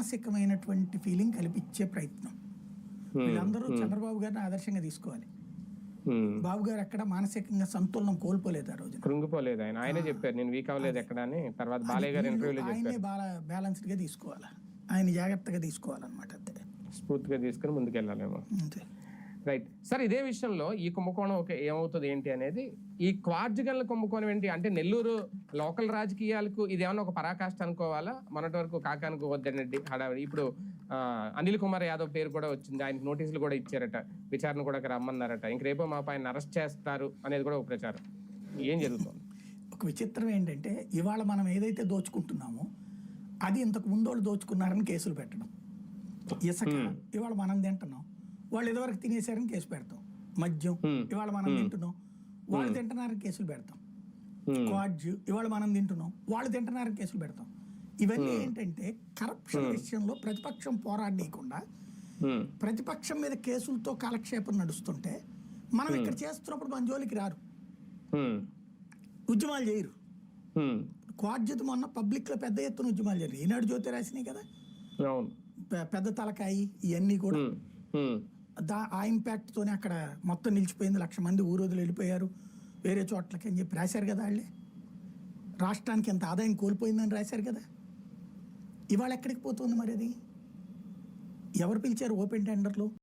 మానసికమైనటువంటి ఫీలింగ్ కల్పించే ప్రయత్నం. వీళ్ళందరూ చంద్రబాబు గారిని ఆదర్శంగా తీసుకోవాలి. బాబు గారు ఎక్కడ మానసికంగా సంతులనం కోల్పోలేదు ఆ రోజున. కృంగిపోలేదు ఆయన. ఆయనే చెప్పారు నేను వీక్ అవ్వలేదు ఎక్కడ అని. తర్వాత బాలయ్య గారు ఇంటర్వ్యూలో ఆయనే బాగా బ్యాలెన్స్డ్గా తీసుకోవాలి. ఆయన జాగ్రత్తగా తీసుకోవాలన్నమాట అంతే. స్ఫూర్తిగా తీసుకుని ముందుకెళ్ళాలేమో. అంతే. రైట్ సార్ ఇదే విషయంలో ఈ కుంభకోణం ఒక ఏమవుతుంది ఏంటి అనేది ఈ క్వార్జ్ గన్ల కుంభకోణం ఏంటి అంటే నెల్లూరు లోకల్ రాజకీయాలకు ఇది ఏమన్నా ఒక పరాకాష్ట అనుకోవాలా? మొన్నటి వరకు కాకానికి వద్దనండి హడావిడి. ఇప్పుడు అనిల్ కుమార్ యాదవ్ పేరు కూడా వచ్చింది. ఆయనకి నోటీసులు కూడా ఇచ్చారట. విచారణ కూడా రమ్మన్నారట. ఇంక రేపో మా ఆయన అరెస్ట్ చేస్తారు అనేది కూడా ఒక ప్రచారం. ఏం జరుగుతుంది? ఒక విచిత్రం ఏంటంటే ఇవాళ మనం ఏదైతే దోచుకుంటున్నామో అది ఇంతకు ముందు వాళ్ళు దోచుకున్నారని కేసులు పెట్టడం. ఇసుక ఇవాళ మనం తింటున్నాం. వాళ్ళు ఇదివరకు తినేసారని కేసు పెడతాం. మద్యం. ఇవాళ మనం తింటున్నాం. వాళ్ళు తింటున్నారని కేసులు పెడతాం. క్వాడ్జ్ ఇవాళ మనం తింటున్నాం. వాళ్ళు తింటున్నారని కేసులు పెడతాం. ఇవన్నీ ఏంటంటే కరప్షన్ విషయంలో ప్రతిపక్షం పోరాడనీయకుండా ఉమ్, ప్రతిపక్షం మీద కేసులతో కాలక్షేపం నడుస్తుంటే మనం ఇక్కడ చేస్తున్నప్పుడు మన జోలికి రారు. ఉద్యమాలు చేయరు. క్వాడ్జిత్ మొన్న పబ్లిక్లో పెద్ద ఎత్తున ఉద్యమాలు జరిగాయి ఈనాడు జ్యోతి రాసినాయి కదా పెద్ద తలకాయి ఇవన్నీ కూడా. దా ఆ ఇంపాక్ట్తోనే అక్కడ మొత్తం నిలిచిపోయింది. లక్ష మంది ఊరోజులు వెళ్ళిపోయారు. వేరే చోట్లకి అని చెప్పి రాశారు కదా వాళ్ళే. రాష్ట్రానికి ఎంత ఆదాయం కోల్పోయిందని రాశారు కదా. ఇవాళ ఎక్కడికి పోతుంది మరి అది? ఎవరు పిలిచారు ఓపెన్ టెండర్లు?